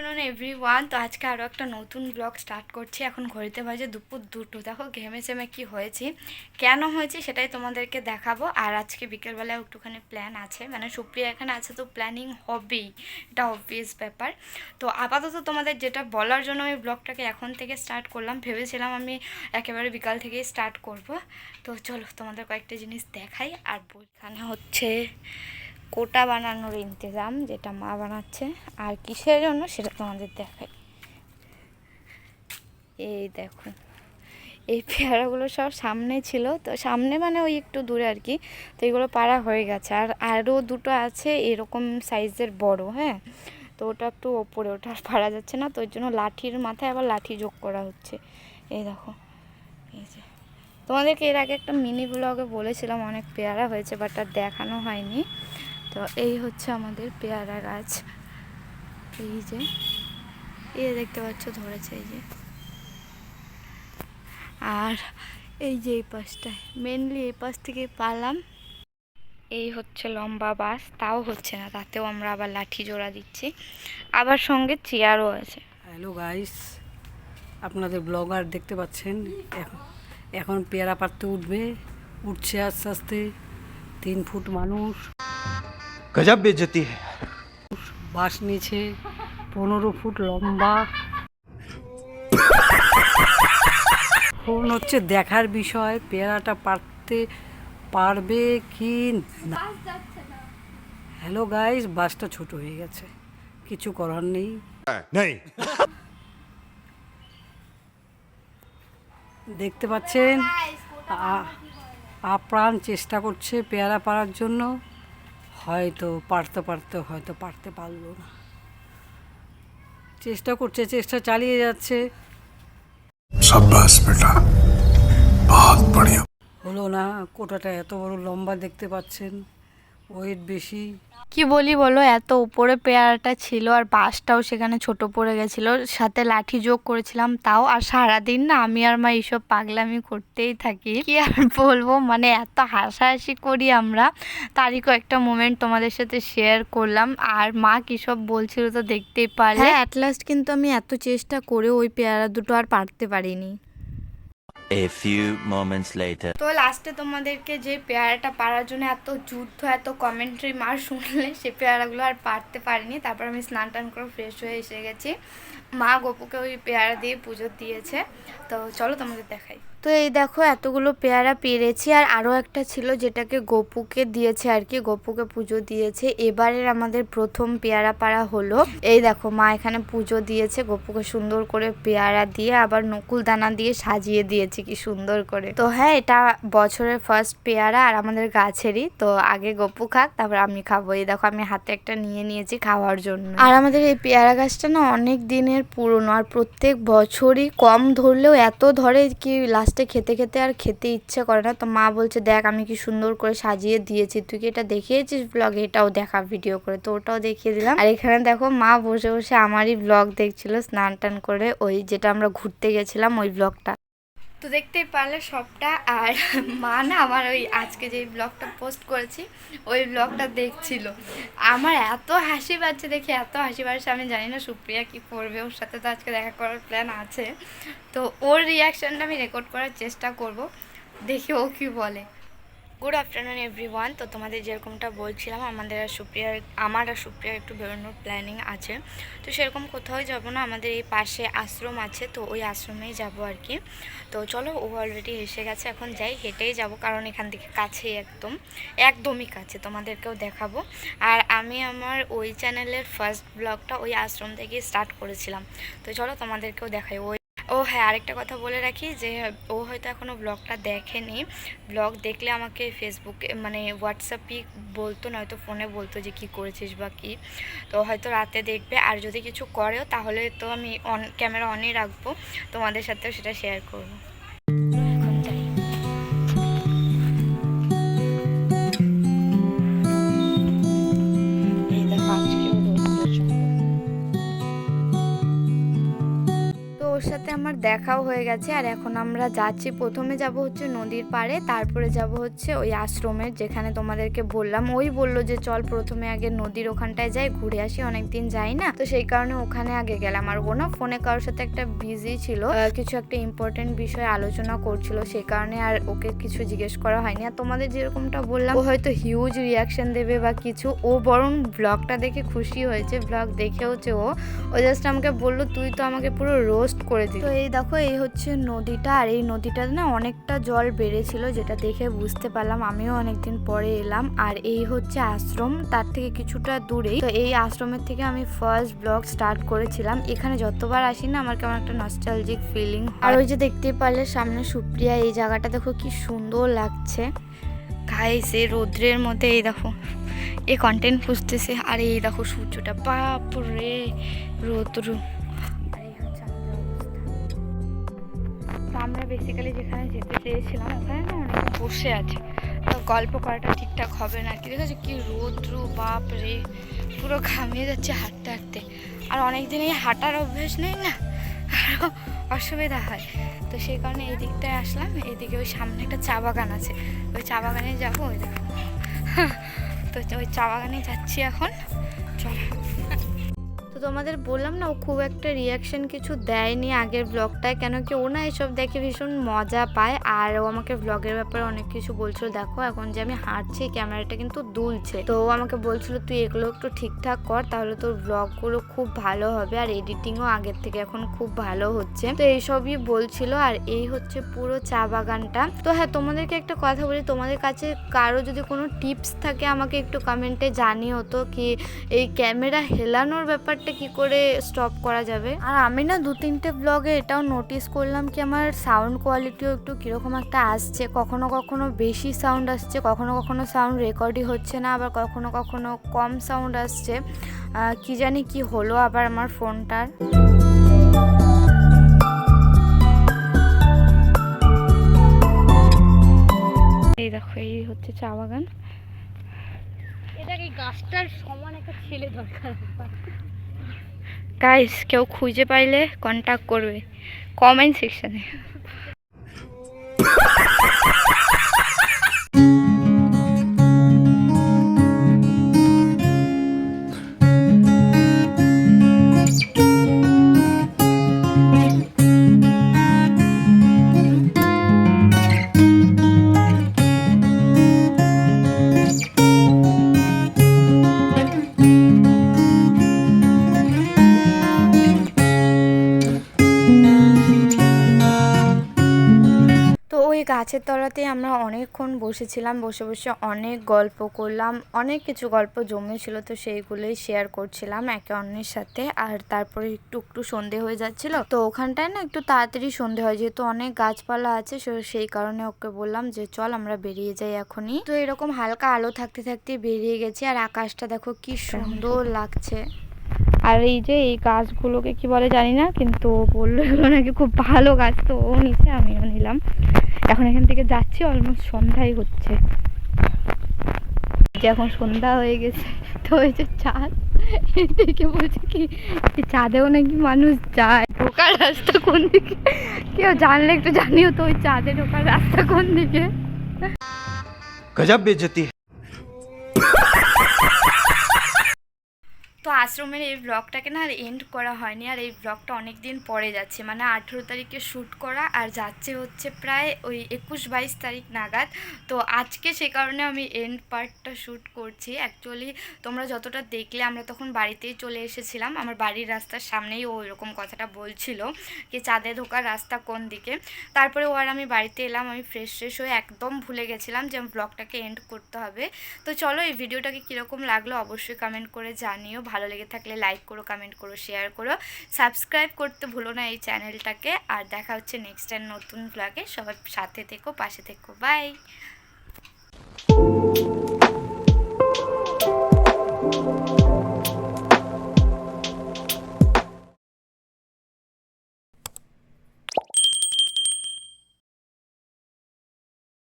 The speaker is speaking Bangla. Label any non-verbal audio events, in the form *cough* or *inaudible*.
আফটারনুন এভরি ওয়ান তো আজকে আরও একটা নতুন ব্লগ স্টার্ট করছি। এখন ঘড়িতে বাজে দুপুর দুটো। দেখো, ঘেমে চেমে কী হয়েছি? কেন হয়েছি সেটাই তোমাদেরকে দেখাবো। আর আজকে বিকেলবেলায় একটুখানি প্ল্যান আছে। মানে সুপ্রিয়া এখানে আছে, তো প্ল্যানিং হবেই। এটা অবভিয়াস ব্যাপার। তো আপাতত তোমাদের যেটা বলার জন্য আমি ব্লগটাকে এখন থেকে স্টার্ট করলাম। ভেবেছিলাম আমি একেবারে বিকাল থেকেই স্টার্ট করব। তো চলো, তোমাদের কয়েকটা জিনিস দেখাই। আর এখানে হচ্ছে। কোটা বানানোর ইন্তজাম যেটা মা বানাচ্ছে আর কিসের জন্য সেটা তোমাদের দেখাই। এই দেখো, এই পেয়ারাগুলো সব সামনে ছিল, তো সামনে মানে ওই একটু দূরে আর কি, তো এগুলো পাড়া হয়ে গেছে। আর আরও দুটো আছে এরকম সাইজের বড় হ্যাঁ? তো ওটা একটু ওপরে, ওটা আর পারা যাচ্ছে না, তো ওই জন্য লাঠির মাথায় আবার লাঠি যোগ করা হচ্ছে। এই দেখো, এই যে। তোমাদেরকে এর আগে একটা মিনি ব্লগে বলেছিলাম অনেক পেয়ারা হয়েছে বাট আর দেখানো হয়নি। তো এই হচ্ছে আমাদের পেয়ারা গাছ। এই যে, এই দেখতে পাচ্ছ, ধরেছে এই যে। আর এই যে এই পাশটায় মেনলি এই পাশ থেকে পালাম। এই হচ্ছে লম্বা বাস, তাও হচ্ছে না, তাতেও আমরা আবার লাঠি জোড়া দিচ্ছি। আবার সঙ্গে চেয়ারও আছে। হ্যালো গাইস আপনাদের ব্লগার দেখতে পাচ্ছেন? এখন এখন পেয়ারা পারতে উঠবে, উঠছে আস্তে আস্তে, তিন ফুট মানুষ। গজব বেজতি বাস নিচে পনেরো ফুট লম্বা। ফোন হচ্ছে দেখার বিষয় পেয়ারাটা পারতে পারবে কি না? হ্যালো গাইস বাসটা ছোট হয়ে গেছে। কিছু করার নেই। দেখতে পাচ্ছেন আপ্রাণ চেষ্টা করছে পেয়ারা পাড়ার জন্য। হয়তো পারতে পারতে হয়তো পারতে পারল না। চেষ্টা করছে চেষ্টা চালিয়ে যাচ্ছে। হলো না কোটাটা এত বড় লম্বা দেখতে পাচ্ছেন। ওয়েট বেশি। কি বলি বলো এত উপরে পেয়ারাটা ছিল আর বাসটাও সেখানে ছোট পড়ে গেছিল সাথে লাঠি যোগ করেছিলাম তাও আর সারাদিন না আমি আর মা এইসব পাগলামি করতেই থাকি। কি আর বলব মানে এত হাসাহাসি করি আমরা। তারই কয়েকটা মোমেন্ট তোমাদের সাথে শেয়ার করলাম। আর মা কী সব বলছিল তো দেখতেই পারলে। অ্যাট লাস্ট কিন্তু আমি এত চেষ্টা করে ওই পেয়ারা দুটো আর পারতে পারিনি। A few moments later. তো লাস্টে তোমাদেরকে যে পেয়ারাটা পারার জন্য এত যুদ্ধ, এত কমেন্ট্রি মার শুনলে সে পেয়ারাগুলো আর পারতে পারিনি। তারপর আমি স্নান টান করে ফ্রেশ হয়ে এসে গেছি। মা গপুকে ওই পেয়ারা দিয়ে পুজো দিয়েছে। তো চলো তোমাদের দেখাই। তো এই দেখো এতগুলো পেয়ারা পেরেছি, আর আরও একটা ছিল যেটাকে গপুকে দিয়েছে আর কি, গপুকে পুজো দিয়েছে। এবারের আমাদের প্রথম পেয়ারা পাড়া হলো। এই দেখো মা এখানে পুজো দিয়েছে, গপুকে সুন্দর করে পেয়ারা দিয়ে আবার নকুল দানা দিয়ে সাজিয়ে দিয়েছে, কি সুন্দর করে। তো হ্যাঁ এটা বছরের ফার্স্ট পেয়ারা আর আমাদের গাছেরই, তো আগে গপু খাক, তারপর আমি খাব। এই দেখো আমি হাতে একটা নিয়ে নিয়েছি খাওয়ার জন্য। আর আমাদের এই পেয়ারা গাছটা না অনেক দিনের পুরনো, আর প্রত্যেক বছরই কম ধরলেও এত ধরে কি লাস্টে খেতে খেতে আর খেতে ইচ্ছে করে না। তো মা বলছে, দেখ, আমি কি সুন্দর করে সাজিয়ে দিয়েছি। তুই কি এটা দেখিয়েছিস ব্লগে এটাও দেখা ভিডিও করে। তো ওটাও দেখিয়ে দিলাম। আর এখানে দেখো, মা বসে বসে আমারই ব্লগ দেখছিল, স্নান টান করে ওই যেটা আমরা ঘুরতে গেছিলাম, ওই ব্লগটা তো দেখতেই পারলে সবটা। আর মা না আমার ওই আজকে যে ব্লগটা পোস্ট করেছি, ওই ব্লগটা দেখছিল। আমার এত হাসি পাচ্ছে দেখে, এত হাসি পাচ্ছে আমি জানি না সুপ্রিয়া কি করবে, ওর সাথে তো আজকে দেখা করার প্ল্যান আছে। তো ওর রিয়াকশনটা আমি রেকর্ড করার চেষ্টা করব, দেখে ও কি বলে। গুড আফটারনুন এভরিওয়ান তো তোমাদের যেরকমটা বলছিলাম, আমাদের আর সুপ্রিয়ার, আমার আর সুপ্রিয়ার একটু বেরোনোর প্ল্যানিং আছে। তো সেরকম কোথাও যাব না, আমাদের এই পাশে আশ্রম আছে, তো ওই আশ্রমেই যাব আর কি। তো চলো, ও অলরেডি এসে গেছে, এখন যাই, হেঁটেই যাব, কারণ এখান থেকে কাছেই একদম, একদমই কাছে, তোমাদেরকেও দেখাবো। আর আমি আমার ওই চ্যানেলের ফার্স্ট ব্লগটা ওই আশ্রম থেকে স্টার্ট করেছিলাম। তো চলো, তোমাদেরকেও দেখাই, ওই ও হ্যাঁ আরেকটা কথা বলে রাখি যে, ও হয়তো এখনও ব্লগটা দেখেনি। ব্লগ দেখলে আমাকে ফেসবুকে মানে হোয়াটসঅ্যাপই বলতো, নয়তো ফোনে বলতো যে, কি করেছিস বা কি? তো হয়তো রাতে দেখবে। আর যদি কিছু করেও, তাহলে তো আমি অন ক্যামেরা অনই রাখব। তোমাদের সাথেও সেটা শেয়ার করব। সাথে আমার দেখাও হয়ে গেছে। আর এখন আমরা যাচ্ছি, প্রথমে যাব হচ্ছে নদীর পাড়ে, তারপরে যাব হচ্ছে ওই আশ্রমের যেখানে তোমাদেরকে বললাম। ওই বলল যে, চল প্রথমে আগে নদীর ওখানটায় যাই, ঘুরে আসি, অনেকদিন যাই না। তো সেই কারণে ওখানে আগে গেলাম। আর ও না ফোনে কারোর সাথে একটা বিজি ছিল কিছু একটা ইম্পর্টেন্ট বিষয়ে আলোচনা করছিল সেই কারণে আর ওকে কিছু জিজ্ঞেস করা হয়নি। আর তোমাদের যেরকমটা বললাম, ও হয়তো হিউজ রিয়াকশন দেবে বা কিছু, ও বরং ব্লগটা দেখে খুশি হয়েছে। ব্লগ দেখে হচ্ছে ও ও জাস্ট আমাকে বলল, তুই তো আমাকে পুরো রোস্ট করে দিলি তো এই দেখো, এই হচ্ছে নদীটা, আর এই নদীটাতে না অনেকটা জল বেড়েছিল, যেটা দেখে বুঝতে পারলাম। আমিও অনেকদিন পরে এলাম, আর এই হচ্ছে আশ্রম, তার থেকে কিছুটা দূরেই। তো এই আশ্রমের থেকে আমি ফার্স্ট ব্লগ স্টার্ট করেছিলাম। এখানে যতবার আসি না, আমার কেমন একটা নস্টালজিক ফিলিং আর ওই যে দেখতে পারলে সামনে সুপ্রিয়া, এই জায়গাটা দেখো কি সুন্দর লাগছে। গাইস এই রৌদ্রের মধ্যে এই দেখো এ কন্টেন্ট খুঁজতেছে, আর এই দেখো সূর্যটা বাপ রে রৌদ্রু। বেসিক্যালি যেখানে যেতে চেয়েছিলাম, ওখানে না অনেক বসে আছে। তো গল্প করাটা ঠিকঠাক হবে না, কি দেখেছ কি রৌদ্র, বাপ রে! পুরো ঘামিয়ে যাচ্ছে হাঁটতে হাঁটতে। আর অনেক দিন এই হাঁটার অভ্যেস নেই না আরও অসুবিধা হয়। তো সেই কারণে এই দিকটায় আসলাম এদিকে ওই সামনে একটা চা বাগান আছে। ওই চা বাগানে যাব, ওই *laughs* তো ওই চা বাগানে যাচ্ছি এখন। চলো। তো তোমাদের বললাম না, ও খুব একটা রিয়াকশন কিছু দেয়নি আগের ব্লগটায় কেন কি ও না এসব দেখে ভীষণ মজা পায়। আর ও আমাকে ব্লগের ব্যাপারে অনেক কিছু বলছিল, দেখো এখন যে আমি হাঁটছি, ক্যামেরাটা কিন্তু দুলছে। তো ও আমাকে বলছিল, তুই এগুলো একটু ঠিকঠাক কর, তাহলে তোর ব্লগগুলো খুব ভালো হবে, আর এডিটিংও আগের থেকে এখন খুব ভালো হচ্ছে। তো এইসবই বলছিল, আর এই হচ্ছে পুরো চা বাগানটা। তো হ্যাঁ তোমাদেরকে একটা কথা বলি, তোমাদের কাছে কারও যদি কোনো টিপস থাকে, আমাকে একটু কমেন্টে জানিও তো, কি এই ক্যামেরা হেলানোর ব্যাপারটা কি করে স্টপ করা যাবে? আর আমি না দু তিনটে ব্লগে এটাও নোটিস করলাম কি আমার সাউন্ড কোয়ালিটিও একটু কীরকম একটা আসছে। কখনো কখনো বেশি সাউন্ড আসছে কখনো কখনো সাউন্ড রেকর্ডই হচ্ছে না আবার কখনো কখনো কম সাউন্ড আসছে। কি জানি কি হলো আবার আমার ফোনটার এই দেখো এই হচ্ছে চা বাগান। এটাকে গাছটার সমান একটা ছেলে দরকার? গাইস কেউ খুঁজে পাইলে কন্ট্যাক্ট করবে কমেন্ট সেকশনে গাছের তলাতে আমরা অনেকক্ষণ বসেছিলাম, বসে বসে অনেক গল্প করলাম, অনেক কিছু গল্প জমেছিল, তো সেইগুলোই শেয়ার করছিলাম একে অন্যের সাথে। আর তারপরে একটু একটু সন্ধে হয়ে যাচ্ছিল, তো ওখানটায় না একটু তাড়াতাড়ি সন্ধে হয়, যেহেতু অনেক গাছপালা আছে সেই কারণে ওকে বললাম যে, চল আমরা বেরিয়ে যাই এখনই। তো এরকম হালকা আলো থাকতে থাকতে বেরিয়ে গেছি, আর আকাশটা দেখো কি সুন্দর লাগছে। আর এই যে এই গাছগুলোকে কি বলে জানি না, কিন্তু বলল এগুলো নাকি খুব ভালো গাছ, তো ও নিচে আমিও নিলাম। এখন এখান থেকে যাচ্ছি অলমোস্ট সন্ধ্যাই হচ্ছে। এখন সন্ধ্যা হয়ে গেছে, তো ওই যে চাঁদ এদিকে বলছে কি চাঁদেও নাকি মানুষ যায়, ঢোকার রাস্তা কোন দিকে? কেউ জানলে একটু জানিও তো, ওই চাঁদে ঢোকার রাস্তা কোন দিকে? গজাব বেজতি। আশ্রমের এই ব্লগটাকে না আর এন্ড করা হয়নি, আর এই ব্লগটা অনেক দিন পরে যাচ্ছে। মানে আঠেরো তারিখে শ্যুট করা, আর যাচ্ছে হচ্ছে প্রায় ওই একুশ বাইশ তারিখ নাগাদ। তো আজকে সে কারণে আমি এন্ড পার্টটা শ্যুট করছি। অ্যাকচুয়ালি তোমরা যতটা দেখলে, আমরা তখন বাড়িতেই চলে এসেছিলাম। আমার বাড়ির রাস্তার সামনেই ও এরকম কথাটা বলছিল যে, চাঁদে ঢোকার রাস্তা কোন দিকে? তারপরে ও আর আমি বাড়িতে এলাম, আমি ফ্রেশ ফ্রেশ হয়ে একদম ভুলে গেছিলাম যে আমি ব্লগটাকে এন্ড করতে হবে। তো চলো, এই ভিডিওটাকে কীরকম লাগল অবশ্যই কমেন্ট করে জানিও। ভালো লেগে থাকলে লাইক করো কমেন্ট করো শেয়ার করো। সাবস্ক্রাইব করতে ভুলো না এই চ্যানেলটাকে আর দেখা হচ্ছে নেক্সট টাইম নতুন ব্লগে সবার সাথে থেকো, পাশে থেকো। বাই